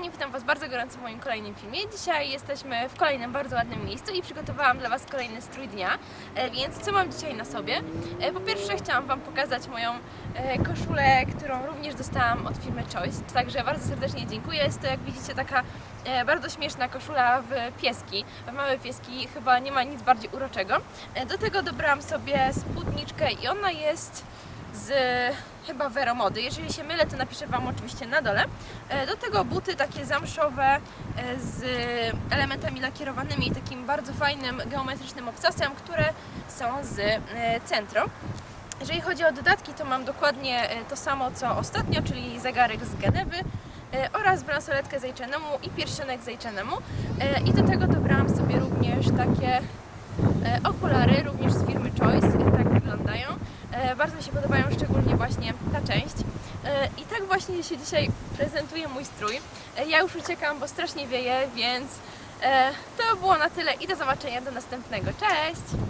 Kochani, witam Was bardzo gorąco w moim kolejnym filmie. Dzisiaj jesteśmy w kolejnym bardzo ładnym miejscu i przygotowałam dla Was kolejny strój dnia. E, Więc co mam dzisiaj na sobie? E, Po pierwsze chciałam Wam pokazać moją e, koszulę, którą również dostałam od firmy Choice. Także bardzo serdecznie dziękuję. Jest to jak widzicie taka bardzo śmieszna koszula w pieski. W małe pieski chyba nie ma nic bardziej uroczego. Do tego dobrałam sobie spódniczkę i ona jest z chyba Veromody. Jeżeli się mylę, to napiszę Wam oczywiście na dole. E, Do tego buty takie zamszowe e, z elementami lakierowanymi i takim bardzo fajnym geometrycznym obcasem, które są z e, Centro. Jeżeli chodzi o dodatki, to mam dokładnie to samo co ostatnio, czyli zegarek z Genewy oraz bransoletkę z i pierścionek z I do tego dobrałam sobie również takie okulary, również z firmy Choice, e, tak wyglądają. E, Bardzo mi się podobają, szczególnie właśnie ta część. E, I tak właśnie się dzisiaj prezentuje mój strój. E, Ja już uciekam, bo strasznie wieje, więc e, to było na tyle i do zobaczenia do następnego. Cześć!